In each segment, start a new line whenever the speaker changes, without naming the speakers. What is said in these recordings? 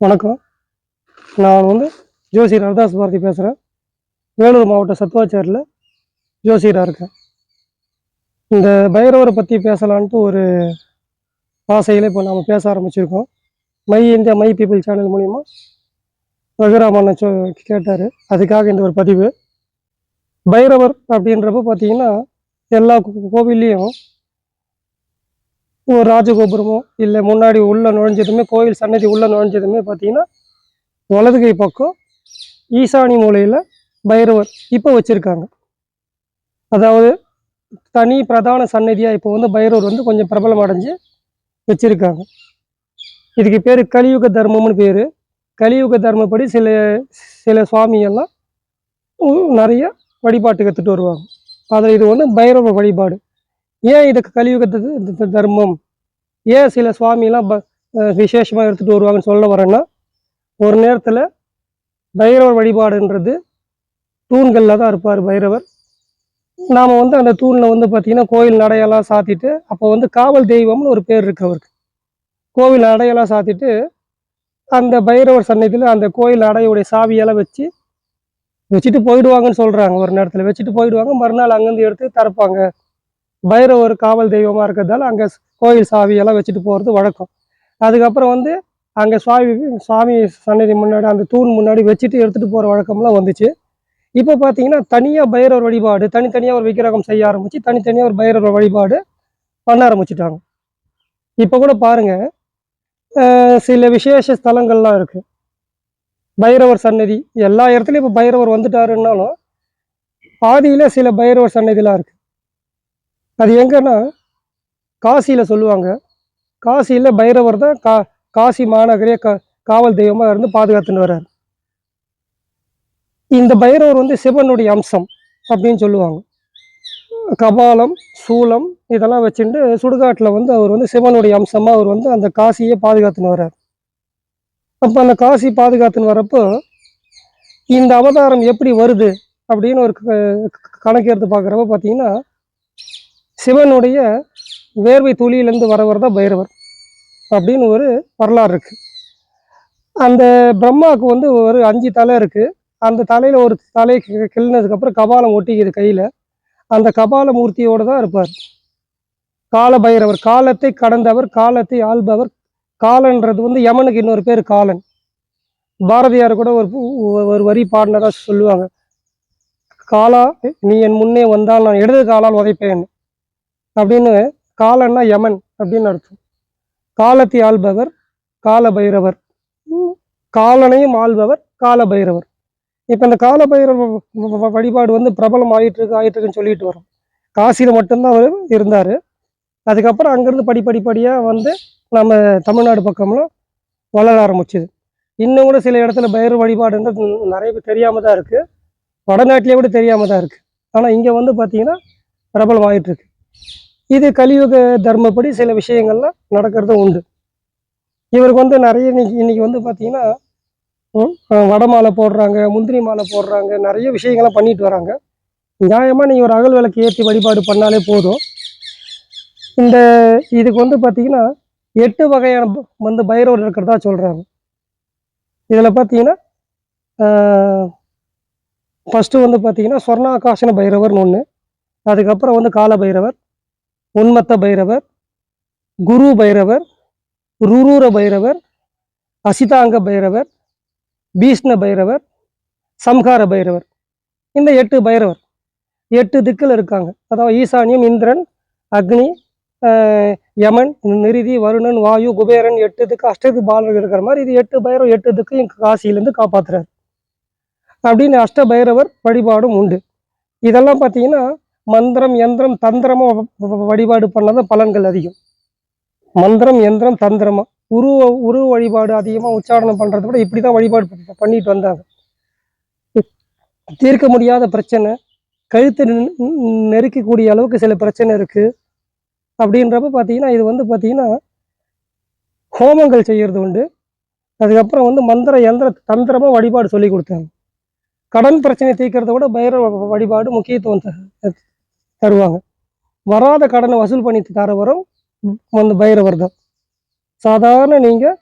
வணக்கம். நான் வந்து ஜோசியர் ரவிதாஸ் பாரதி பேசுகிறேன் வேலூர் மாவட்டம் சத்துவாச்சாரில் ஜோசியராக இருக்கேன். இந்த பைரவரை பற்றி பேசலான்ட்டு ஒரு ஆசையில் இப்போ நாம் பேச ஆரம்பிச்சிருக்கோம். My India my people channel மூலிமா ரகுராமன் சொ கேட்டார். அதுக்காக இந்த ஒரு பதிவு. பைரவர் அப்படின்றப்ப பார்த்திங்கன்னா எல்லா கோவில்லையும் ஒரு ராஜகோபுரமோ இல்லை முன்னாடி உள்ளே நுழைஞ்சதுமே கோயில் சன்னதி உள்ளே நுழைஞ்சதுமே பார்த்தீங்கன்னா வலதுகை பக்கம் ஈசானி மூலையில் பைரவர் இப்போ வச்சுருக்காங்க. அதாவது தனி பிரதான சன்னதியாக இப்போ வந்து பைரவர் வந்து கொஞ்சம் பிரபலம் அடைஞ்சு வச்சுருக்காங்க. இதுக்கு பேர் கலியுக தர்மம்னு பேர். கலியுக தர்மப்படி சில சில சுவாமியெல்லாம் நிறைய வழிபாட்டு கற்றுட்டு வருவாங்க. அதில் இது வந்து பைரவ வழிபாடு. ஏன் இதுக்கு கலியுகத்துக்கு தர்மம்? ஏன் சில சுவாமிலாம் ப விசேஷமாக எடுத்துகிட்டு வருவாங்கன்னு சொல்ல வரேன்னா ஒரு நேரத்தில் பைரவர் வழிபாடுன்றது தூண்களில் தான் இருப்பார் பைரவர். நாம் வந்து அந்த தூணில் வந்து பார்த்திங்கன்னா கோயில் நடையெல்லாம் சாத்திட்டு அப்போ வந்து காவல் தெய்வம்னு ஒரு பேர் இருக்கு அவருக்கு. கோவில் அடையெல்லாம் சாத்திட்டு அந்த பைரவர் சன்னதியில் அந்த கோயில் அடையுடைய சாவியெல்லாம் வச்சு வச்சுட்டு போயிடுவாங்கன்னு சொல்கிறாங்க ஒரு நேரத்தில் வச்சுட்டு போயிடுவாங்க. மறுநாள் அங்கேருந்து எடுத்து திறப்பாங்க. பைரவர் காவல் தெய்வமாக இருக்கிறதால அங்கே கோயில் சாவியெல்லாம் வச்சுட்டு போகிறது வழக்கம். அதுக்கப்புறம் வந்து அங்கே சுவாமி சுவாமி சன்னதி முன்னாடி அந்த தூண் முன்னாடி வச்சுட்டு எடுத்துகிட்டு போகிற வழக்கம்லாம் வந்துச்சு. இப்போ பார்த்தீங்கன்னா தனியாக பைரவர் வழிபாடு தனித்தனியாக ஒரு விக்கிரகம் செய்ய ஆரம்பிச்சு தனித்தனியாக ஒரு பைரவர் வழிபாடு பண்ண ஆரம்பிச்சிட்டாங்க. இப்போ கூட பாருங்க சில விசேஷ ஸ்தலங்கள்லாம் இருக்குது பைரவர் சன்னதி எல்லா இடத்துலையும் இப்போ பைரவர் வந்துட்டாருன்னாலும் பாதியில் சில பைரவர் சன்னதிலாம் இருக்குது அது எங்கன்னா காசியில் சொல்லுவாங்க. காசியில் பைரவர் தான் கா காசி மாநகரே கா காவல் தெய்வமாக இருந்து பாதுகாத்துன்னு வர்றார். இந்த பைரவர் வந்து சிவனுடைய அம்சம் அப்படின்னு சொல்லுவாங்க. கபாலம் சூலம் இதெல்லாம் வச்சுட்டு சுடுகாட்டில் வந்து அவர் வந்து சிவனுடைய அம்சமாக அவர் வந்து அந்த காசியை பாதுகாத்துன்னு வர்றார். அப்போ அந்த காசி பாதுகாத்துன்னு வரப்போ இந்த அவதாரம் எப்படி வருது அப்படின்னு ஒரு கணக்கு எடுத்து பார்க்குறப்ப பார்த்தீங்கன்னா சிவனுடைய வேர்வை துளியிலேருந்து வரவர் தான் பைரவர் அப்படின்னு ஒரு வரலாறு இருக்குது அந்த பிரம்மாவுக்கு வந்து ஒரு அஞ்சு தலை இருக்குது அந்த தலையில் ஒரு தலை கி- கிள்ளினதுக்கப்புறம் கபாலம் ஒட்டிக்குது கையில். அந்த கபால மூர்த்தியோடு தான் இருப்பார். கால பைரவர் காலத்தை கடந்தவர் காலத்தை ஆள்பவர். காலன்றது வந்து யமனுக்கு இன்னொரு பேர் காலன். பாரதியார் கூட ஒரு ஒரு வரி பாடினதாக சொல்லுவாங்க. காலா நீ என் முன்னே வந்தால் நான் இடது காலால் உதைப்பேன். அப்படின்னு காலன்னா யமன் அப்படின்னு அர்த்தம். காலத்தை ஆள்பவர் கால பைரவர் காலனையும் ஆள்பவர் கால பைரவர் இப்போ இந்த கால பைரவ வ- வழிபாடு வந்து பிரபலம் ஆயிட்டு இருக்கு ஆயிட்டு இருக்குன்னு சொல்லிட்டு வரோம். காசியில் மட்டும்தான் அவர் இருந்தார். அதுக்கப்புறம் அங்கேருந்து படி படிப்படியாக வந்து நம்ம தமிழ்நாடு பக்கம்லாம் வளர ஆரம்பிச்சுது. இன்னும் கூட சில இடத்துல பைரவ வழிபாடுன்றது நிறைய பேர் தெரியாமல் தான் இருக்குது வடநாட்டிலே கூட தெரியாமல் தான் இருக்குது ஆனால் இங்கே வந்து பார்த்திங்கன்னா பிரபலம் ஆகிட்டுருக்கு இது கலியுக தர்மப்படி சில விஷயங்கள்லாம் நடக்கிறதும் உண்டு. இவருக்கு வந்து நிறைய இன்னைக்கு இன்னைக்கு வந்து பார்த்தீங்கன்னா ம், வடை மாலை போடுறாங்க முந்திரி மாலை போடுறாங்க நிறைய விஷயங்கள்லாம் பண்ணிட்டு வராங்க. நியாயமாக நீங்கள் ஒரு அகல் விளக்கு ஏற்றி வழிபாடு பண்ணாலே போதும். இந்த இதுக்கு வந்து பார்த்தீங்கன்னா எட்டு வகையான வந்து பைரவர் இருக்கிறதா சொல்கிறாங்க இதில் பார்த்தீங்கன்னா ஃபஸ்ட்டு வந்து பார்த்தீங்கன்னா ஸ்வர்ணாகாசன பைரவர்னு ஒன்று அதுக்கப்புறம் வந்து கால பைரவர். உன்மத்த பைரவர் குரு பைரவர் ருரூர பைரவர் அசிதாங்க பைரவர் பீஷ்ண பைரவர் சம்ஹார பைரவர். இந்த எட்டு பைரவர் எட்டு திக்கில் இருக்காங்க. அதாவது ஈசானியம் இந்திரன் அக்னி யமன் நிருதி வருணன் வாயு குபேரன் எட்டு திக்கு அஷ்டதி பாலர்கள் இருக்கிற மாதிரி இது எட்டு பைரவர் எட்டு திக்கையும் காசியிலேருந்து காப்பாற்றுறாரு அப்படின்னு அஷ்ட பைரவர் வழிபாடும் உண்டு. இதெல்லாம் பார்த்தீங்கன்னா மந்திரம் யந்திரம் தந்திரமா வ- வ- வழிபாடு பண்ணாதான் பலன்கள் அதிகம். மந்திரம் யந்திரம் தந்திரமா? உருவ உருவ வழிபாடு அதிகமாக உச்சாரணம் பண்ணுறத விட இப்படி தான் வழிபாடு பண்ணிட்டு வந்தாங்க. தீர்க்க முடியாத பிரச்சனை கழுத்து நெருக்கக்கூடிய அளவுக்கு சில பிரச்சனை இருக்குது அப்படின்றப்ப பார்த்தீங்கன்னா இது வந்து பார்த்தீங்கன்னா ஹோமங்கள் செய்கிறது உண்டு. அதுக்கப்புறம் வந்து மந்திர யந்திர தந்திரமாக வழிபாடு சொல்லி கொடுத்தாங்க. கடன் பிரச்சனை தீர்க்கறத விட பைரவ வ- வழிபாடு முக்கியத்துவம் த- தருவாங்க. வராத கடனை வசூல் பண்ணி தரவரும் வந்து பைரவர் தான். சாதாரண நீங்கள்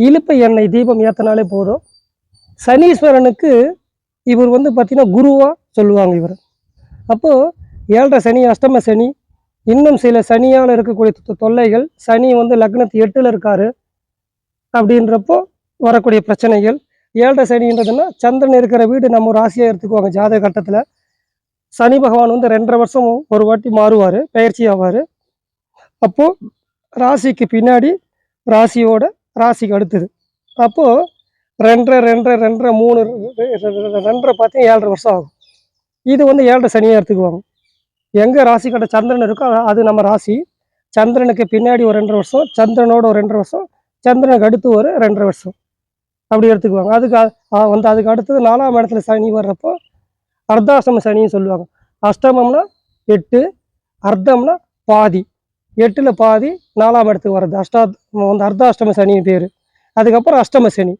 இலுப்பை எண்ணெய் தீபம் ஏற்றினாலே போதும். சனீஸ்வரனுக்கு இவர் வந்து பார்த்தீங்கன்னா குருவாக சொல்லுவாங்க இவர். அப்போது ஏழரை சனி அஷ்டம சனி இன்னும் சில சனியால் இருக்கக்கூடிய தொ- தொல்லைகள் சனி வந்து லக்னத்து எட்டில் இருக்காரு அப்படின்றப்போ வரக்கூடிய பிரச்சனைகள். ஏழரை சனின்றதுன்னா சந்திரன் இருக்கிற வீடு நம்ம ராசியாக எடுத்துக்குவாங்க ஜாதக கட்டத்தில். சனி பகவான் வந்து ரெண்டரை வருஷம் ஒரு வாட்டி மாறுவார் பயிற்சி ஆவார். அப்போது ராசிக்கு பின்னாடி ராசியோட ராசிக்கு அடுத்தது. அப்போது ரெண்டரை ரெண்டரை ரெண்டரை மூணு ரெண்டரை பார்த்தீங்கன்னா ஏழரை வருஷம் ஆகும். இது வந்து ஏழரை சனியாக எடுத்துக்குவாங்க. எங்கே ராசி கட்ட சந்திரன் இருக்கோ அது- நம்ம ராசி. சந்திரனுக்கு பின்னாடி ஒரு ரெண்டரை வருஷம் சந்திரனோட ஒரு ரெண்டரை வருஷம் சந்திரனுக்கு அடுத்து ஒரு ரெண்டரை வருஷம். அப்படி எடுத்துக்குவாங்க. அதுக்கு வந்து அதுக்கு அடுத்தது நாலாம் இடத்துல சனி வர்றப்போ அர்த்தாஷ்டம சனின்னு சொல்லுவாங்க. அஷ்டமம்னா எட்டு அர்த்தம்னா பாதி. எட்டில் பாதி நாலாம் இடத்துக்கு வர்றது. அஷ்டா வந்து அர்த்தாஷ்டம சனி பேர். அதுக்கப்புறம் அஷ்டம சனி.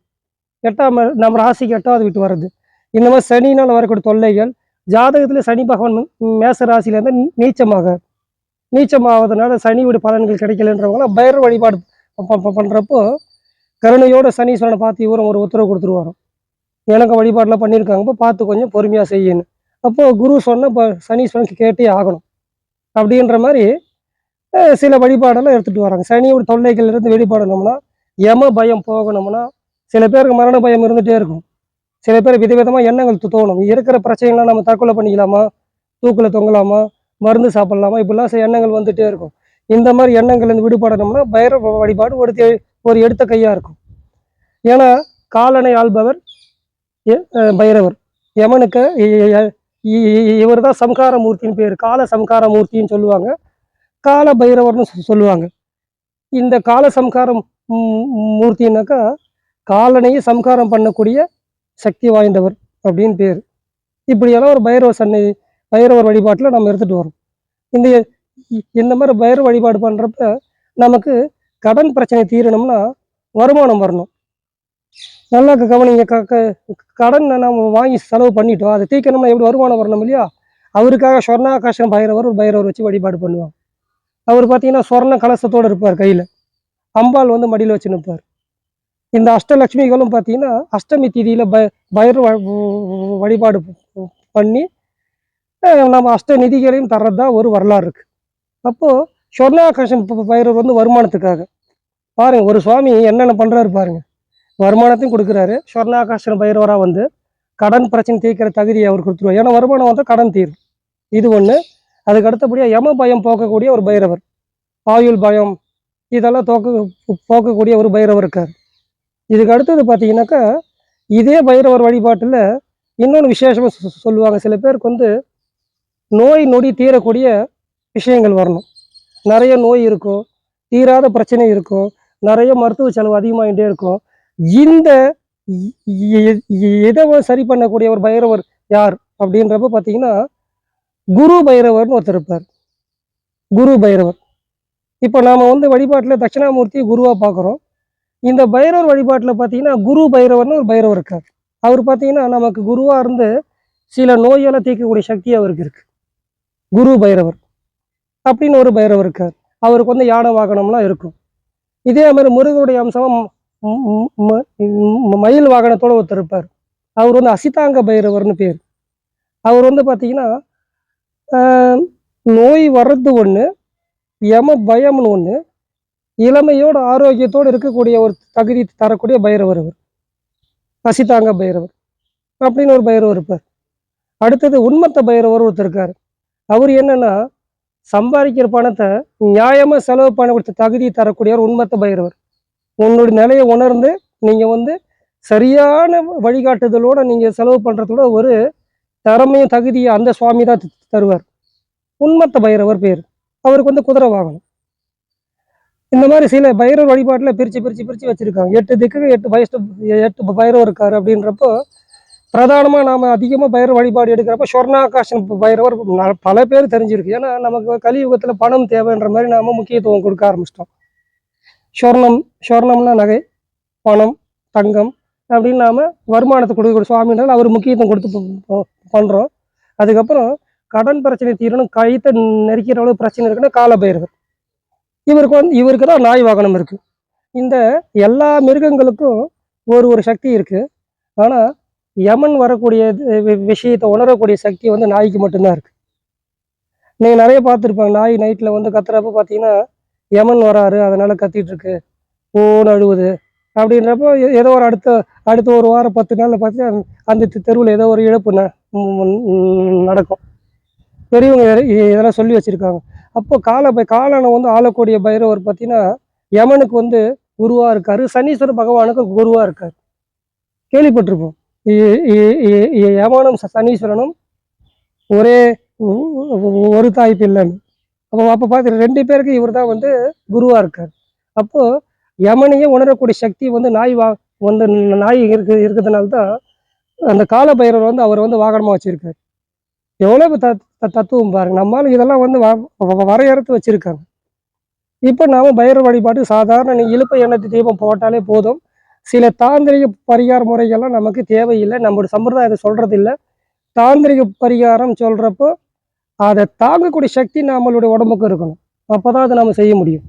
எட்டாம் நம்ம ராசிக்கு எட்டாவது விட்டு வர்றது. இந்த மாதிரி சனினால் வரக்கூடிய தொல்லைகள் ஜாதகத்தில் சனி பகவான் மேச மேச ராசியிலேருந்து நீச்சமாக. நீச்சமாவதனால சனியோட பலன்கள் கிடைக்கலன்றவங்களாம் பைரவ வழிபாடு பண்ணுறப்போ ப- கருணையோட சனீஸ்வரனை பார்த்து இவரும் ஒரு உத்தரவு கொடுத்துருவாரோ எனக்கு வழிபாடெலாம் பண்ணியிருக்காங்க. இப்போ பார்த்து கொஞ்சம் பொறுமையாக செய்யணும். அப்போது குரு சொன்ன இப்போ சனீஸ்வரனுக்கு கேட்டே ஆகணும். அப்படின்ற மாதிரி சில வழிபாடெல்லாம் எடுத்துகிட்டு வராங்க. சனியோட தொல்லைகள்லேருந்து வெளிப்படணும்னா யம பயம் போகணும்னா சில பேருக்கு மரண பயம் இருந்துகிட்டே இருக்கும். சில பேர் விதவிதமாக எண்ணங்கள் தோணும். இருக்கிற பிரச்சனைகள்லாம் நம்ம தற்கொலை பண்ணிக்கலாமா? தூக்கில் தொங்கலாமா? மருந்து சாப்பிடலாமா? இப்படிலாம் சில எண்ணங்கள் வந்துட்டே இருக்கும். இந்த மாதிரி எண்ணங்கள் இருந்து விடுபடணும்னா பைரவ வழிபாடு ஒரு ஒரு எடுத்த கையாக இருக்கும். ஏன்னா காலனை ஆள்பவர் பைரவர். யமனுக்கு இவர் தான் சம்கார மூர்த்தின்னு பேர் கால சம்கார மூர்த்தின்னு சொல்லுவாங்க. கால பைரவர்னு சொ- சொல்லுவாங்க. இந்த கால சம்காரம் மூர்த்தினாக்கா காலனையை சம்காரம் பண்ணக்கூடிய சக்தி வாய்ந்தவர் அப்படின்னு பேர். இப்படியெல்லாம் ஒரு பைரவ சன்னதி பைரவர் வழிபாட்டில் நம்ம எடுத்துகிட்டு வரோம் இந்த இந்த மாதிரி பைரவ வழிபாடு பண்ணுறப்ப நமக்கு கடன் பிரச்சனை தீரணும்னா வருமானம் வரணும். நல்லா கவனிங்க க கடன் நம்ம வாங்கி செலவு பண்ணிட்டோம். அதை தீக்கணும்னா எப்படி வருமானம் வரணும் இல்லையா? அவருக்காக சொர்ணாகாசம் பைரவர் ஒரு பைரவர் வச்சு வழிபாடு பண்ணுவாங்க அவர் பார்த்தீங்கன்னா சொர்ண கலசத்தோடு இருப்பார் கையில். அம்பாள் வந்து மடியில் வச்சு நிற்பார் இந்த அஷ்டலட்சுமிகளும் பார்த்தீங்கன்னா அஷ்டமி திதியில் ப பயிர் வழிபாடு பண்ணி நம்ம அஷ்ட நிதிகளையும் தர்றது தான் ஒரு வரலாறு இருக்குது அப்போது சொர்ணாகாசம் பயிரவர் பைரவர் வந்து வருமானத்துக்காக. பாருங்கள் ஒரு சுவாமி என்னென்ன பண்ணுறாரு பாருங்கள் வருமானத்தையும் கொடுக்குறாரு. சொர்ணாகாசன பைரவராக வந்து கடன் பிரச்சனை தீர்க்கிற தகுதியை அவர் கொடுத்துருவார். ஏன்னா வருமானம் வந்தால் கடன் தீரும். இது ஒன்று அதுக்கு அடுத்தபடியாக யம பயம் போக்கக்கூடிய ஒரு பைரவர். ஆயுள் பயம் இதெல்லாம் தோக்க போக்கக்கூடிய ஒரு பைரவர் இருக்கார். இதுக்கு அடுத்தது பார்த்தீங்கன்னாக்கா இதே பைரவர் வழிபாட்டில் இன்னொன்று விசேஷமாக சொல்லுவாங்க. சில பேருக்கு வந்து நோய் நொடி தீரக்கூடிய விஷயங்கள் வரணும். நிறைய நோய் இருக்கும் தீராத பிரச்சனை இருக்கும் நிறைய மருத்துவ செலவு அதிகமாகிட்டே இருக்கும். இந்த இ- இதை சரி பண்ணக்கூடிய ஒரு பைரவர் யார் அப்படின்றப்ப பார்த்தீங்கன்னா குரு பைரவர்னு ஒருத்தர் இருப்பார். குரு பைரவர். இப்போ நாம் வந்து வழிபாட்டில் தட்சிணாமூர்த்தி குருவாக பார்க்குறோம். இந்த பைரவர் வழிபாட்டில் பார்த்தீங்கன்னா குரு பைரவர்னு ஒரு பைரவர் இருக்கார். அவர் பார்த்தீங்கன்னா நமக்கு குருவாக இருந்து சில நோயெல்லாம் தீர்க்கக்கூடிய சக்தி அவருக்கு இருக்குது குரு பைரவர் அப்படின்னு ஒரு பைரவர் இருக்கார். அவருக்கு வந்து யானை வாகனம்லாம் இருக்கும். இதே மாதிரி முருகனுடைய அம்சம் மயில் வாகனத்தோட ஒருத்தர் இருப்பார். அவர் வந்து அசிதாங்க பைரவர்னு பேர். அவர் வந்து பார்த்தீங்கன்னா நோய் வர்றது ஒன்று யம பயம்னு ஒன்று இளமையோட ஆரோக்கியத்தோடு இருக்கக்கூடிய ஒரு தகுதி தரக்கூடிய பைரவர் அவர் அசிதாங்க பைரவர் அப்படின்னு ஒரு பைரவர் இருப்பார். அடுத்தது உண்மத்த பைரவர் ஒருத்தர் இருக்கார். அவர் என்னன்னா சம்பாதிக்கிற பணத்தை நியாயமாக செலவு பண்ண கொடுத்த தகுதி தரக்கூடியவர் உண்மத்த பைரவர். உன்னுடைய நிலையை உணர்ந்து நீங்கள் வந்து சரியான வழிகாட்டுதலோடு நீங்கள் செலவு பண்ணுறதோட ஒரு திறமையும் தகுதியை அந்த சுவாமி தான் தருவார். உண்மத்த பைரவர் பேர். அவருக்கு வந்து குதிரை வாகனம். இந்த மாதிரி சில பைரவர் வழிபாட்டில் பிரித்து பிரித்து பிரித்து வச்சுருக்காங்க. எட்டு திக்குக்கு எட்டு வயசு எட்டு பைரவர் இருக்கார் அப்படின்றப்போ பிரதானமாக நாம் அதிகமாக பைரவ வழிபாடு எடுக்கிறப்ப சொர்ணாகாசன் பைரவர் பல பேர் தெரிஞ்சிருக்கு. ஏன்னா நமக்கு கலியுகத்தில் பணம் தேவைன்ற மாதிரி நாம் முக்கியத்துவம் கொடுக்க ஆரம்பிச்சிட்டோம். சொர்ணம் சொர்ணம்னா நகை பணம் தங்கம் அப்படின்னு நாம் வருமானத்தை கொடுக்கக்கூடிய சுவாமின்றால் அவர் முக்கியத்துவம் கொடுத்து பண்ணுறோம் அதுக்கப்புறம் கடன் பிரச்சனை தீரணும் கைத்தை நெருக்கிற அளவு பிரச்சனை இருக்குன்னா கால பைரவர் இவருக்கு வந்து இவருக்கு தான் நாய் வாகனம் இருக்குது இந்த எல்லா மிருகங்களுக்கும் ஒரு ஒரு சக்தி இருக்குது ஆனால் யமன் வரக்கூடிய இது- வி- விஷயத்தை உணரக்கூடிய சக்தி வந்து நாய்க்கு மட்டும்தான் இருக்குது நீங்கள் நிறைய பார்த்துருப்பாங்க நாய் நைட்டில் வந்து கத்துறப்ப பார்த்தீங்கன்னா யமன் வராரு அதனால கத்திட்டு இருக்கு ஓன்னு அழுவுது அப்படின்றப்போ ஏதோ ஒரு அடுத்த அடுத்த ஒரு வாரம் பத்து நாளில் பார்த்தீங்கன்னா அந்த தெருவில் ஏதோ ஒரு இழப்பு நடக்கும். பெரியவங்க இதெல்லாம் சொல்லி வச்சிருக்காங்க. அப்போ கால பை காலனை வந்து ஆளக்கூடிய பைரவர் பார்த்தீங்கன்னா யமனுக்கு வந்து குருவாக இருக்கார். சனீஸ்வர பகவானுக்கு குருவாக இருக்கார். கேள்விப்பட்டிருப்போம். யமனும் ச- சனீஸ்வரனும் ஒரே ஒரு தாய் பிள்ளைன்னு அப்போ அப்போ பார்த்து ரெண்டு பேருக்கு இவர் தான் வந்து குருவாக இருக்கார். அப்போது யமனையே உணரக்கூடிய சக்தி வந்து நாய் வா வந்து நாய் இருக்கு இருக்கிறதுனால தான் அந்த கால பைரவர் வந்து அவர் வந்து வாகனமாக வச்சுருக்கார். எவ்வளோ த த- தத்துவம் பாருங்க. நம்மளால இதெல்லாம் வந்து வ- வரையறுத்து வச்சுருக்காங்க. இப்போ நாம் பைரவ வழிபாட்டு சாதாரண நீ இழுப்ப எண்ணெய் தீபம் போட்டாலே போதும். சில தாந்திரிக பரிகார முறைகள்லாம் நமக்கு தேவையில்லை. நம்மளோட சம்பிரதாயத்தை சொல்கிறது இல்லை தாந்திரிக பரிகாரம் சொல்கிறப்போ அதை தாங்கக்கூடிய சக்தி நம்மளுடைய உடம்புக்கு இருக்கணும். அப்பதான் அதை நம்ம செய்ய முடியும்.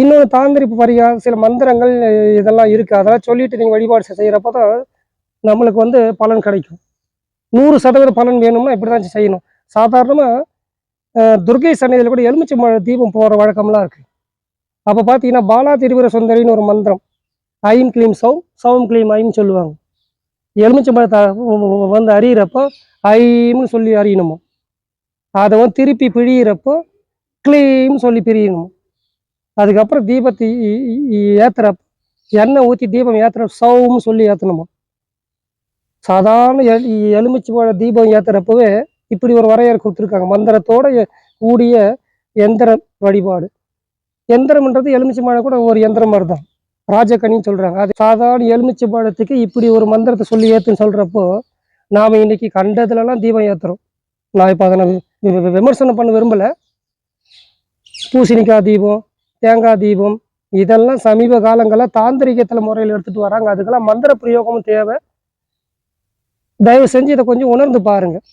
இன்னொரு தாந்திரிப்பு பரிகாரம் சில மந்திரங்கள் இதெல்லாம் இருக்குது அதெல்லாம் சொல்லிட்டு நீங்கள் வழிபாடு செய்கிறப்ப தான் நம்மளுக்கு வந்து பலன் கிடைக்கும். நூறு சதவீத பலன் வேணும்னா இப்படி தான் செய்யணும் சாதாரணமாக துர்கை சன்னதியில் கூட எலுமிச்சை மழை தீபம் போகிற வழக்கம்லாம் இருக்குது அப்போ பார்த்தீங்கன்னா பாலா திருவிர சுந்தரின்னு ஒரு மந்திரம். ஐம் க்ளீம் சௌ சௌம் க்ளீம் ஐம் சொல்லுவாங்க. எலுமிச்சை மழை த வந்து அறியிறப்போ ஐம்னு சொல்லி அறியணுமோ அதுவும் திருப்பி பிழியிறப்போ க்ளீம் சொல்லி பிரியணும். அதுக்கப்புறம் தீபத்தை ஏற்றுறப்ப எண்ணெய் ஊற்றி தீபம் ஏற்றுற சவுன்னு சொல்லி ஏற்றணுமா சாதாரண எல் எலுமிச்சை பழ தீபம் ஏத்துறப்பவே இப்படி ஒரு வரையறை கொடுத்துருக்காங்க. மந்திரத்தோட கூடிய எந்திர வழிபாடு. எந்திரம்ன்றது எலுமிச்சை பழம் கூட ஒரு எந்திரம் மாதிரி தான் ராஜக்கணின்னு சொல்றாங்க. அது சாதாரண எலுமிச்சை பழத்துக்கு இப்படி ஒரு மந்திரத்தை சொல்லி ஏற்றுன்னு சொல்றப்போ நாம இன்னைக்கு கண்டதுலலாம் தீபம் ஏத்துறோம். நான் இப்போ அதை நான் விமர்சனம் பண்ண விரும்பல. பூசணிக்காய் தீபம் தேங்காய் தீபம் இதெல்லாம் சமீப காலங்களில் தாந்திரிகத்தில் முறையில் எடுத்துகிட்டு வராங்க. அதுக்கெல்லாம் மந்திர பிரயோகமும் தேவை. தயவு செஞ்சு இதை கொஞ்சம் உணர்ந்து பாருங்கள்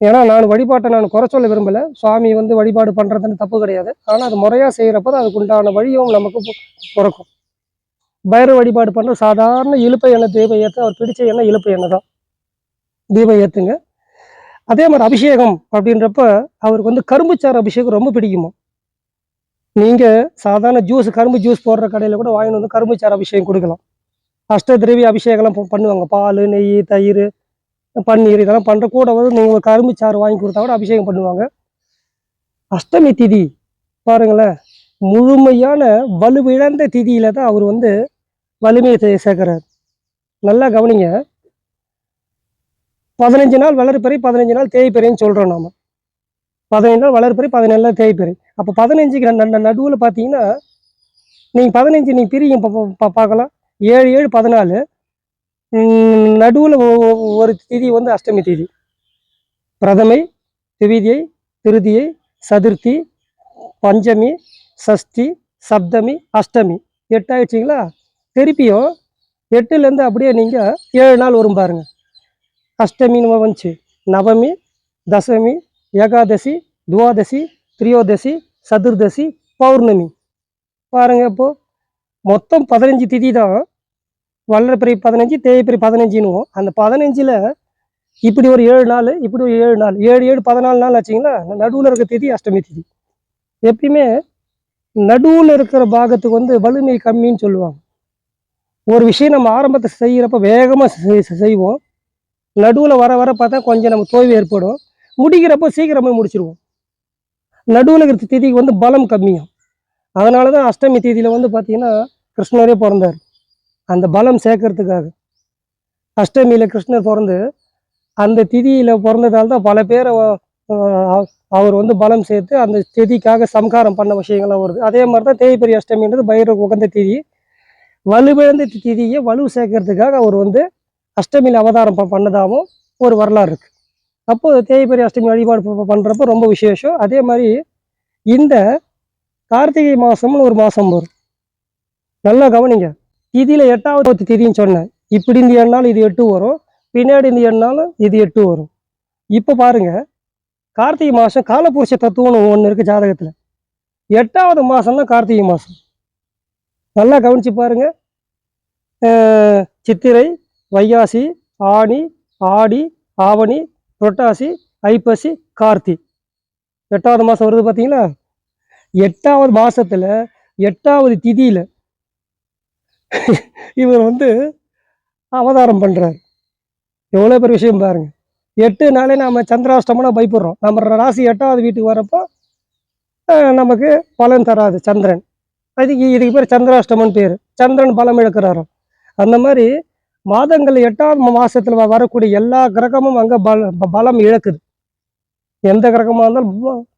ஏன்னா நான் வழிபாட்டை நான் குறை சொல்ல விரும்பலை. சுவாமி வந்து வழிபாடு பண்ணுறதுன்னு தப்பு கிடையாது. ஆனால் அது முறையாக செய்கிறப்ப தான் அதுக்கு உண்டான வழியும் நமக்கு பிறக்கும். பைரவ வழிபாடு பண்ணுற சாதாரண இழுப்பை எண்ணெய் தீபம் ஏற்று அவர் பிடிச்ச எண்ணெய் இழுப்பை எண்ணெய் தான். தீபம் ஏற்றுங்க அதே மாதிரி அபிஷேகம் அப்படின்றப்ப அவருக்கு வந்து கரும்புச்சாறு அபிஷேகம் ரொம்ப பிடிக்குமா? நீங்கள் சாதாரண ஜூஸ் கரும்பு ஜூஸ் போடுற கடையில் கூட வாங்கிட்டு வந்து கரும்புச்சாறு அபிஷேகம் கொடுக்கலாம். அஷ்ட திரவி அபிஷேகம்லாம் பண்ணுவாங்க. பால் நெய் தயிர் பன்னீர் இதெல்லாம் பண்ணுற கூட வந்து நீங்கள் ஒரு கரும்பு சாறு வாங்கி கொடுத்தா கூட அபிஷேகம் பண்ணுவாங்க. அஷ்டமி திதி பாருங்களேன். முழுமையான வலுவிழந்த திதியில தான் அவர் வந்து வலிமையை சேர்க்கிறார். நல்லா கவனிங்க. பதினஞ்சு நாள் வளர்ப்பறை பதினஞ்சு நாள் தேய்ப்பறைன்னு சொல்கிறோம் நாம். பதினஞ்சு நாள் வளர்ப்பறை பதினேழு நாள் தேய்ப்பறை அப்போ பதினஞ்சுக்கு நடுவில் பார்த்தீங்கன்னா நீங்கள் பதினஞ்சு நீங்கள் பிரியும் பார்க்கலாம் ஏழு ஏழு பதினாலு. நடுவில் ஒரு திதி வந்து அஷ்டமி திதி. பிரதமை திவிதியை திருதியை சதுர்த்தி பஞ்சமி சஷ்டி சப்தமி அஷ்டமி. எட்டாயிடுச்சிங்களா? திருப்பியும் எட்டுலேருந்து அப்படியே நீங்கள் ஏழு நாள் வரும் பாருங்கள் அஷ்டமின்னு வந்துச்சு. நவமி தசமி ஏகாதசி துவாதசி திரியோதசி சதுர்தசி பௌர்ணமி. பாருங்க இப்போது மொத்தம் பதினஞ்சு திதி தான். வளர்பிறை பதினஞ்சு தேய்பிறை பதினஞ்சுன்னுவோம். அந்த பதினஞ்சில் இப்படி ஒரு ஏழு நாள் இப்படி ஒரு ஏழு நாள் ஏழு ஏழு பதினாலு நாள் ஆச்சுங்களா? நடுவில் இருக்க திதி அஷ்டமி திதி. எப்பயுமே நடுவில் இருக்கிற பாகத்துக்கு வந்து வலிமை கம்மின்னு சொல்லுவாங்க. ஒரு விஷயம் நம்ம ஆரம்பத்தை செய்கிறப்ப வேகமாக செய்வோம். நடுவில் வர வர பார்த்தா கொஞ்சம் நம்ம தோய்வு ஏற்படும். முடிக்கிறப்போ சீக்கிரமே முடிச்சிருவோம். நடுவில் இருக்கிற திதிக்கு வந்து பலம் கம்மியும் அதனால தான் அஷ்டமி திதியில் வந்து பார்த்தீங்கன்னா கிருஷ்ணரே பிறந்தார். அந்த பலம் சேர்க்கறதுக்காக. அஷ்டமியில் கிருஷ்ணர் பிறந்து அந்த திதியில் பிறந்ததால் தான் பல பேரை அவர் வந்து பலம் சேர்த்து அந்த திதிக்காக சம்காரம் பண்ண விஷயங்கள்லாம் வருது. அதே மாதிரி தான் தேய்பெரிய அஷ்டமின்றது பைரவ உகந்த திதி. வலுவிழந்த திதியை வலு சேர்க்கறதுக்காக அவர் வந்து அஷ்டமியில் அவதாரம் பண்ணதாகவும் ஒரு வரலாறு இருக்குது அப்போது தேய்பெரி அஷ்டமி வழிபாடு பண்ணுறப்ப ரொம்ப விசேஷம். அதே மாதிரி இந்த கார்த்திகை மாதம்னு ஒரு மாதம் வரும். நல்லா கவனிங்க. இதில் எட்டாவது திதின்னு சொன்னேன். இப்படி இந்த எண்ணாலும் இது எட்டு வரும். பின்னாடி இந்த எண்ணாலும் இது எட்டு வரும். இப்போ பாருங்கள் கார்த்திகை மாதம் காலப்புருஷ தத்துவம்னு ஒன்று இருக்குது ஜாதகத்தில். எட்டாவது மாதம்னா தான் கார்த்திகை மாதம் நல்லா கவனிச்சு பாருங்கள் சித்திரை வைகாசி ஆனி ஆடி ஆவணி புரட்டாசி ஐப்பசி கார்த்தி. எட்டாவது மாதம் வருது பார்த்தீங்களா எட்டாவது மாதத்தில் எட்டாவது திதியில் இவர் வந்து அவதாரம் பண்ணுறாரு எவ்வளோ பெரிய விஷயம் பாருங்கள் எட்டு நாளே நாம் சந்திராஷ்டமனா பயப்படுறோம். நம்ம ராசி எட்டாவது வீட்டுக்கு வரப்போ நமக்கு பலன் தராது சந்திரன். அதுக்கு இதுக்கு பேர் சந்திராஷ்டமன் பேர். சந்திரன் பலம் இழக்கிறாரோ அந்த மாதிரி மாதங்கள் எட்டாவது மாசத்துல வ- வரக்கூடிய எல்லா கிரகமும் அங்க பல பலம் இழக்குது. எந்த கிரகமா இருந்தாலும்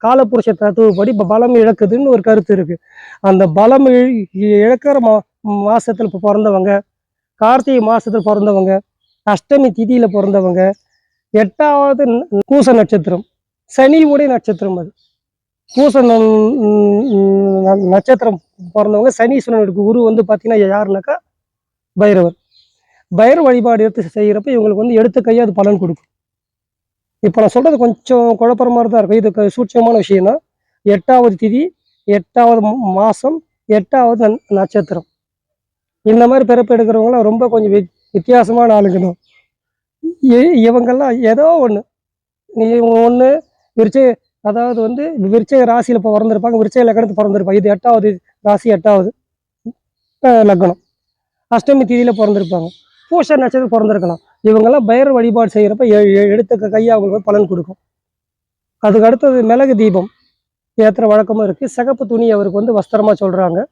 காலப்புருஷ தத்துவப்படி இப்போ பலம் இழக்குதுன்னு ஒரு கருத்து இருக்கு. அந்த பலம் இழக்கிற மா மாசத்துல இப்போ பிறந்தவங்க கார்த்திகை மாசத்துல பிறந்தவங்க அஷ்டமி திதியில பிறந்தவங்க எட்டாவது கூச நட்சத்திரம் சனி உடைய நட்சத்திரம் அது. பூச ந- நட்சத்திரம் பிறந்தவங்க சனீஸ்வரனுக்கு குரு வந்து பார்த்தீங்கன்னா யாருனாக்கா? பைரவர். பைரவ வழிபாடு எடுத்து செய்கிறப்ப இவங்களுக்கு வந்து எடுத்த கையை அது பலன் கொடுக்கும். இப்போ நான் சொல்கிறது கொஞ்சம் குழப்பற மாதிரி தான் இருக்கும். இது சூட்சமான விஷயம்னா எட்டாவது திதி எட்டாவது மாதம் எட்டாவது நட்சத்திரம். இந்த மாதிரி பிறப்பு எடுக்கிறவங்களாம் ரொம்ப கொஞ்சம் வித்தியாசமான ஆளுங்க தான். இ- இவங்கெல்லாம் ஏதோ ஒன்று நீ ஒன்று விருச்சை அதாவது வந்து விருச்சக ராசியில் இப்போ பிறந்திருப்பாங்க விருச்சக லக்னத்து பிறந்திருப்பாங்க. இது எட்டாவது ராசி எட்டாவது லக்னம். அஷ்டமி திதியில் பிறந்திருப்பாங்க. பூஷ நட்சத்திரம் பிறந்திருக்கலாம். இவங்கெல்லாம் பயிர் வழிபாடு செய்கிறப்ப எடுத்த க- கையை அவங்களுக்கு பலன் கொடுக்கும். அதுக்கு அடுத்தது மிளகு தீபம். ஏற்றுற வழக்கமும் இருக்குது சிகப்பு துணி அவருக்கு வந்து வஸ்திரமாக சொல்கிறாங்க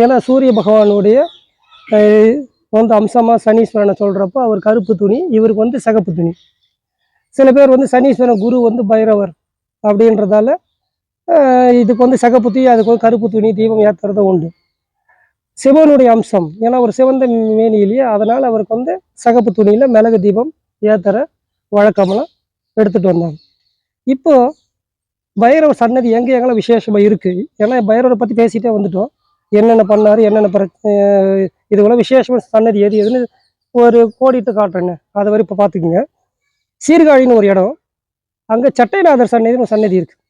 ஏன்னா சூரிய பகவானுடைய வந்து அம்சமாக சனீஸ்வரனை சொல்கிறப்போ அவர் கருப்பு துணி இவருக்கு வந்து சிகப்பு துணி. சில பேர் வந்து சனீஸ்வரன் குரு வந்து பைரவர் அப்படின்றதால இதுக்கு வந்து சிகப்பு துணி அதுக்கு வந்து கருப்பு துணி தீபம் ஏற்றுறது உண்டு. சிவனுடைய அம்சம். ஏன்னா ஒரு சிவந்த மேனி இல்லையா அதனால் அவருக்கு வந்து சகப்பு துணியில் மிளகு தீபம் ஏத்தர வழக்கமெல்லாம் எடுத்துகிட்டு வந்தாங்க. இப்போது பைரவர் சன்னதி எங்கே எங்கெல்லாம் விசேஷமாக இருக்குது ஏன்னா பைரவரை பற்றி பேசிகிட்டே வந்துட்டோம். என்னென்ன பண்ணாரு என்னென்ன பிரச்சனை இதுவெல்லாம் விசேஷமான சன்னதி எது எதுன்னு ஒரு கோடிட்டு காட்டுறேங்க. அதை வரை இப்போ பார்த்துக்குங்க சீர்காழின்னு ஒரு இடம். அங்கே சட்டைநாதர் சன்னதின்னு ஒரு சன்னதி இருக்குது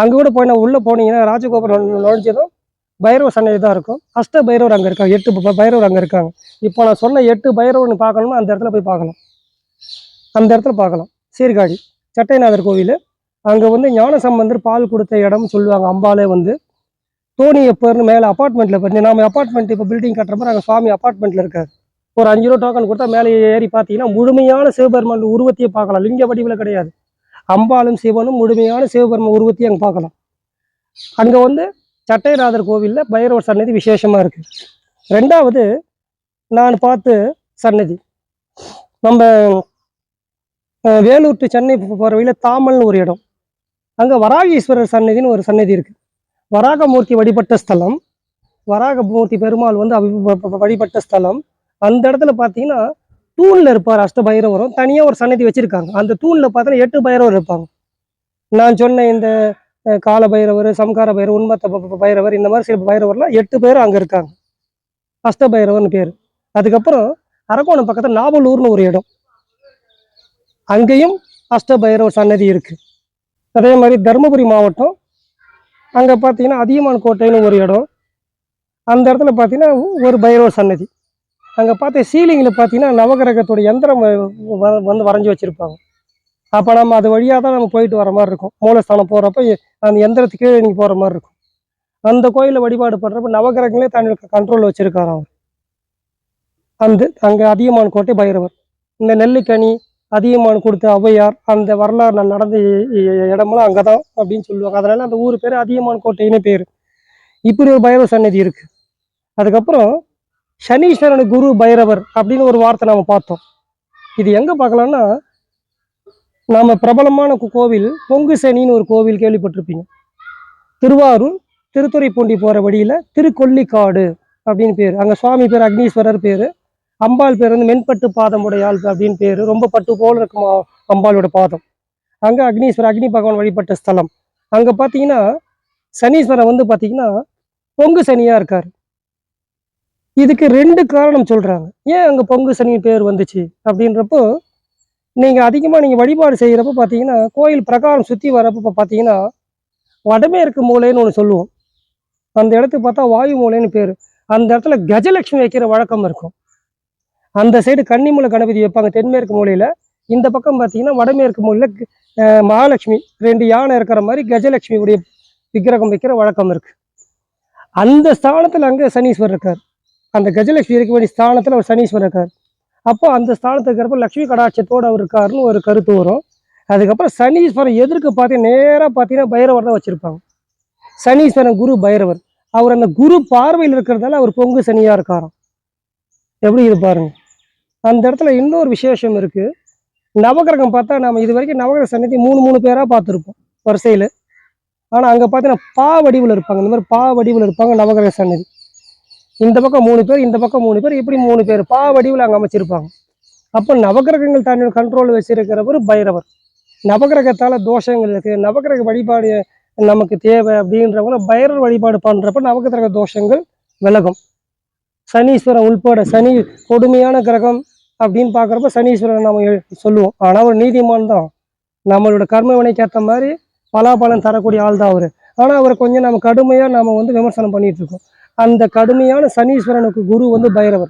அங்கே கூட போய் நான் உள்ளே போனீங்கன்னா ராஜகோபுரம் நுழைஞ்சதும் பைரவ சன்னதி தான் இருக்கும். அஷ்ட பைரவர் அங்கே இருக்காங்க. எட்டு பைரவர் அங்கே இருக்காங்க. இப்போ நான் சொன்ன எட்டு பைரவர்னு பார்க்கணும்னா அந்த இடத்துல போய் பார்க்கலாம். அந்த இடத்துல பார்க்கலாம். சீர்காழி சட்டைநாதர் கோவில். அங்கே வந்து ஞானசம்பந்தர் பால் கொடுத்த இடம்னு சொல்லுவாங்க. அம்பாலே வந்து. தோனி எப்போர்னு மேலே அப்பார்ட்மெண்ட்டில் பண்ணி நாம் அப்பார்ட்மெண்ட் இப்போ பில்டிங் கட்டுற மாதிரி அங்கே சுவாமி அப்பார்ட்மெண்ட்டில் இருக்காரு. ஒரு அஞ்சு ரூபா டோக்கன் கொடுத்தா மேலே ஏறி பார்த்தீங்கன்னா முழுமையான சிவபெருமான் உருவத்தையே பார்க்கலாம். லிங்க வடிவில் கிடையாது. அம்பாலும் சிவனும் முழுமையான சிவபெருமான் உருவத்தையும் அங்கே பார்க்கலாம். அங்கே வந்து சட்டைநாதர் கோவிலில் பைரவர் சன்னதி விசேஷமாக இருக்கு. ரெண்டாவது நான் பார்த்து சன்னதி நம்ம வேலூர் டு சென்னை போகிற வழியில் தாமல்னு ஒரு இடம். அங்கே வராகீஸ்வரர் சன்னதின்னு ஒரு சன்னதி இருக்கு. வராகமூர்த்தி வழிபட்ட ஸ்தலம். வராகமூர்த்தி பெருமாள் வந்து வழிபட்ட ஸ்தலம். அந்த இடத்துல பார்த்தீங்கன்னா தூணில் இருப்பார் அஷ்ட பைரவரும் தனியாக ஒரு சன்னதி வச்சுருக்காங்க. அந்த தூணில் பார்த்தீங்கன்னா எட்டு பைரவர் இருப்பாங்க. நான் சொன்ன இந்த கால பைரவர் சம்கார பைரவர் உண்மத்த பைரவர் இந்த மாதிரி சில பைரவர்லாம் எட்டு பேர் அங்கே இருக்காங்க. அஷ்ட பைரவர்னு பேர். அதுக்கப்புறம் அரக்கோணம் பக்கத்தில் நாவலூர்னு ஒரு இடம். அங்கேயும் அஷ்ட பைரவர் சன்னதி இருக்குது அதே மாதிரி தருமபுரி மாவட்டம் அங்கே பார்த்தீங்கன்னா அதியமான் கோட்டைன்னு ஒரு இடம். அந்த இடத்துல பார்த்தீங்கன்னா ஒரு பைரவர் சன்னதி. அங்கே பார்த்த சீலிங்கில் பார்த்தீங்கன்னா நவகிரகத்துடைய யந்திரம் வ- வந்து வரைஞ்சி வச்சுருப்பாங்க. அப்போ நம்ம அது வழியாக தான் நம்ம போயிட்டு வர மாதிரி இருக்கும். மூலஸ்தானம் போகிறப்ப அந்த எந்திரத்துக்கு கீழே நீங்கள் போகிற மாதிரி இருக்கும். அந்த கோயிலில் வழிபாடு பண்ணுறப்ப நவகிரகங்களே தன்னோட கண்ட்ரோல் வச்சுருக்காரு அவர். அந்த அங்கே அதியமான் கோட்டை பைரவர். இந்த நெல்லிக்கனி அதியமான் கொடுத்த ஔவையார் அந்த வரலாறு நான் நடந்த இடமெல்லாம் அங்கே தான் அப்படின்னு சொல்லுவாங்க. அதனால் அந்த ஊர் பேர் அதியமான் கோட்டைன்னு பேர். இப்படி ஒரு பைரவ சன்னதி இருக்கு. அதுக்கப்புறம் சனீஸ்வரன் குரு பைரவர் அப்படின்னு ஒரு வார்த்தை நாம பார்த்தோம். இது எங்கே பார்க்கலாம்னா நாம் பிரபலமான கோவில் பொங்கு சனின்னு ஒரு கோவில் கேள்விப்பட்டிருப்பீங்க. திருவாரூர் திருத்துறைப்பூண்டி போகிற வழியில் திருக்கொல்லிக்காடு அப்படின்னு பேர். அங்கே சுவாமி பேர் அக்னீஸ்வரர் பேர். அம்பாள் பேர் வந்து மென்பட்டு பாதம் உடையாள் அப்படின்னு பேர். ரொம்ப பட்டு போல் இருக்கும் அம்பாளோட பாதம். அங்கே அக்னீஸ்வரர் அக்னி பகவான் வழிபட்ட ஸ்தலம். அங்கே பார்த்தீங்கன்னா சனீஸ்வரன் வந்து பார்த்தீங்கன்னா பொங்கு சனியாக இருக்கார். இதுக்கு ரெண்டு காரணம் சொல்கிறாங்க ஏன் அங்கே பொங்கு சனி பேர் வந்துச்சு? அப்படின்றப்போ நீங்கள் அதிகமாக நீங்கள் வழிபாடு செய்கிறப்ப பார்த்தீங்கன்னா கோயில் பிரகாரம் சுற்றி வரப்ப பார்த்தீங்கன்னா வடமேற்கு மூலைன்னு ஒன்று சொல்லுவோம். அந்த இடத்துக்கு பார்த்தா வாயு மூலைன்னு பேர். அந்த இடத்துல கஜலட்சுமி வைக்கிற வழக்கம் இருக்கும். அந்த சைடு கன்னிமூலை கணபதி வைப்பாங்க தென்மேற்கு மூலையில். இந்த பக்கம் பார்த்தீங்கன்னா வடமேற்கு மூலையில் மகாலட்சுமி ரெண்டு யானை இருக்கிற மாதிரி கஜலட்சுமியுடைய விக்கிரகம் வைக்கிற வழக்கம் இருக்குது அந்த ஸ்தானத்தில் அங்கே சனீஸ்வரர் இருக்கார். அந்த கஜலட்சுமி இருக்க வேண்டிய ஸ்தானத்தில் ஒரு சனீஸ்வரர் இருக்கார். அப்போ அந்த ஸ்தானத்துக்கு இருக்கிறப்ப லக்ஷ்மி கடாட்சத்தோடு அவர் இருக்காருன்னு ஒரு கருத்து வரும். அதுக்கப்புறம் சனீஸ்வரன் எதிர்க்கு பார்த்தீங்கன்னா நேராக பார்த்தீங்கன்னா பைரவர் தான் வச்சிருப்பாங்க. சனீஸ்வரன் குரு பைரவர். அவர் அந்த குரு பார்வையில் இருக்கிறதால அவர் பொங்கு சனியாக இருக்காராம். எப்படி இருப்பாருங்க அந்த இடத்துல இன்னொரு விசேஷம் இருக்கு. நவகிரகம் பார்த்தா நம்ம இது வரைக்கும் நவகிரக சன்னதி மூணு மூணு பேரா பார்த்துருப்போம் வரிசையில். ஆனால் அங்கே பார்த்தீங்கன்னா பா வடிவில் இருப்பாங்க. இந்த மாதிரி பா வடிவில் இருப்பாங்க நவகிரக சன்னதி. இந்த பக்கம் மூணு பேர் இந்த பக்கம் மூணு பேர் இப்படி மூணு பேர். பா வடிவில் அங்கே அமைச்சிருப்பாங்க. அப்போ நவகிரகங்கள் தன் கண்ட்ரோல் வச்சிருக்கிறவர் பைரவர். நவகிரகத்தால் தோஷங்கள் இருக்கு. நவகிரக வழிபாடு நமக்கு தேவை அப்படின்றவங்க பைரவர் வழிபாடு பண்றப்ப நவகிரக தோஷங்கள் விலகும். சனீஸ்வரன் உள்பட சனி கொடுமையான கிரகம் அப்படின்னு பார்க்குறப்ப சனீஸ்வரன் நம்ம சொல்லுவோம். ஆனால் ஒரு நீதிமான் தான். நம்மளோட கர்ம வினைக்கு மாதிரி பலாபலன் தரக்கூடிய ஆள் தான் அவர். ஆனால் அவரை கொஞ்சம் நம்ம கடுமையாக நம்ம வந்து விமர்சனம் பண்ணிட்டு இருக்கோம். அந்த கடுமையான சனீஸ்வரனுக்கு குரு வந்து பைரவர்.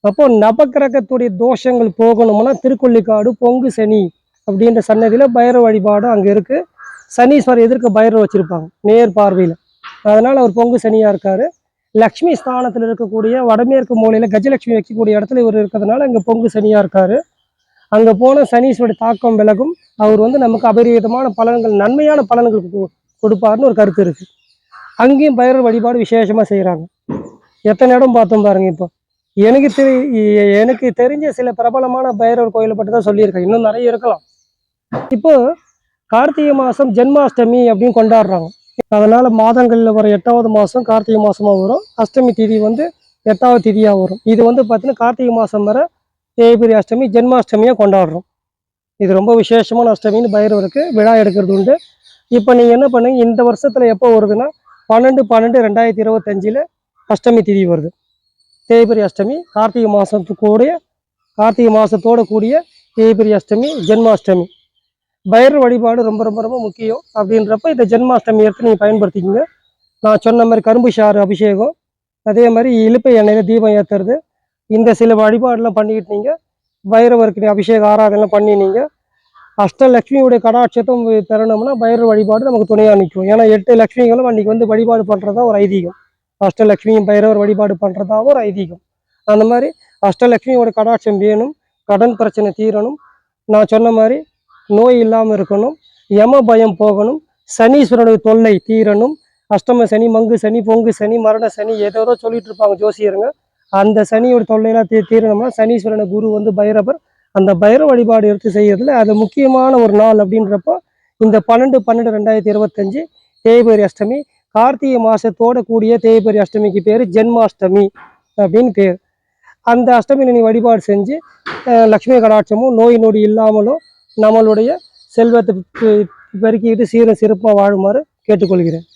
அப்போ நபக்கிரகத்துடைய தோஷங்கள் போகணும்னா திருக்கொள்ளிக்காடு பொங்கு சனி அப்படின்ற சன்னதியில் பைரவ வழிபாடு அங்கே இருக்கு. சனீஸ்வரர் எதிர்க்க பைரவர் வச்சிருப்பாங்க நேர் பார்வையில். அதனால் அவர் பொங்கு சனியாக இருக்கார். லக்ஷ்மி ஸ்தானத்தில் இருக்கக்கூடிய வடமேற்கு மூலையில் கஜலட்சுமி வைக்கக்கூடிய இடத்துல இவர் இருக்கிறதுனால இங்கே பொங்கு சனியாக இருக்கார். அங்கே போன சனீஸ்வரோட தாக்கம் விலகும். அவர் வந்து நமக்கு அபரிவிதமான பலன்கள் நன்மையான பலன்கள் கொடு- கொடுப்பாருன்னு ஒரு கருத்து இருக்கு. அங்கேயும் பைரவர் வழிபாடு விசேஷமாக செய்கிறாங்க எத்தனை இடம் பார்த்தோம் பாருங்க இப்போ. எனக்கு தெரி எனக்கு தெரிஞ்ச சில பிரபலமான பைரவர் கோயிலை பற்றி தான் சொல்லியிருக்கேன். இன்னும் நிறைய இருக்கலாம். இப்போ கார்த்திகை மாதம் ஜென்மாஷ்டமி அப்படின்னு கொண்டாடுறாங்க. அதனால் மாதங்களில் வர எட்டாவது மாதம் கார்த்திகை மாதமாக வரும். அஷ்டமி திதி வந்து எட்டாவது திதியாக வரும். இது வந்து பார்த்தீங்கன்னா கார்த்திகை மாதம் வர தேய்பிரி அஷ்டமி ஜென்மாஷ்டமியாக கொண்டாடுறோம். இது ரொம்ப விசேஷமான அஷ்டமின்னு பைரவருக்கு விழா எடுக்கிறது உண்டு. இப்போ நீங்கள் என்ன பண்ணுங்க இந்த வருஷத்தில் எப்போ வருதுன்னா பன்னெண்டு பன்னெண்டு ரெண்டாயிரத்தி இருபத்தஞ்சில் அஷ்டமி திதி வருது. தேய்பிரி அஷ்டமி கார்த்திகை மாதத்துக்கூடிய கார்த்திகை மாதத்தோட கூடிய தேய்பிரி அஷ்டமி ஜென்மாஷ்டமி. பயிர் வழிபாடு ரொம்ப ரொம்ப ரொம்ப முக்கியம். அப்படின்றப்ப இந்த ஜென்மாஷ்டமி எடுத்து நீங்கள் பயன்படுத்திக்கிங்க. நான் சொன்ன மாதிரி கரும்பு சாறு அபிஷேகம் அதே மாதிரி இலுப்பை எண்ணெயில் தீபம் ஏற்றுறது இந்த சில வழிபாடெலாம் பண்ணிக்கிட்டு நீங்கள் பைரவருக்கு நீ அபிஷேக ஆராதனைலாம் பண்ணி நீங்கள் அஷ்டலக்ஷ்மியுடைய கடாட்சத்தம் பெறணும்னா பைரவர் வழிபாடு நமக்கு துணையாக நிற்கும். ஏன்னா எட்டு லக்ஷ்மிகளும் அன்றைக்கி வந்து வழிபாடு பண்ணுறதா ஒரு ஐதீகம். அஷ்டலக்ஷ்மியும் பைரவர் வழிபாடு பண்ணுறதாக ஒரு ஐதீகம். அந்த மாதிரி அஷ்டலக்ஷ்மியோட கடாட்சம் வேணும் கடன் பிரச்சனை தீரணும். நான் சொன்ன மாதிரி நோய் இல்லாமல் இருக்கணும் யம பயம் போகணும் சனீஸ்வரனுடைய தொல்லை தீரணும் அஷ்டம சனி மங்கு சனி பொங்கு சனி மரண சனி ஏதோ சொல்லிட்டு இருப்பாங்க ஜோசியருங்க. அந்த சனியோட தொல்லையெல்லாம் தீ தீரணும்னா சனீஸ்வரனை குரு வந்து பைரவர் அந்த பைரவ வழிபாடு எடுத்து செய்கிறதுல அது முக்கியமான ஒரு நாள் அப்படின்றப்போ இந்த பன்னெண்டு பன்னெண்டு ரெண்டாயிரத்தி இருபத்தஞ்சு தேய்பிரி அஷ்டமி கார்த்திகை மாதத்தோட கூடிய தேய்பிரி அஷ்டமிக்கு பேர் ஜென்மாஷ்டமி அப்படின்னு பேர். அந்த அஷ்டமி நீ வழிபாடு செஞ்சு லக்ஷ்மி கடாட்சமும் நோய் நொடி இல்லாமலும் நம்மளுடைய செல்வத்தை பெ- பெருக்கிக்கிட்டு சீரும் சிறப்பாக வாழுமாறு கேட்டுக்கொள்கிறேன்.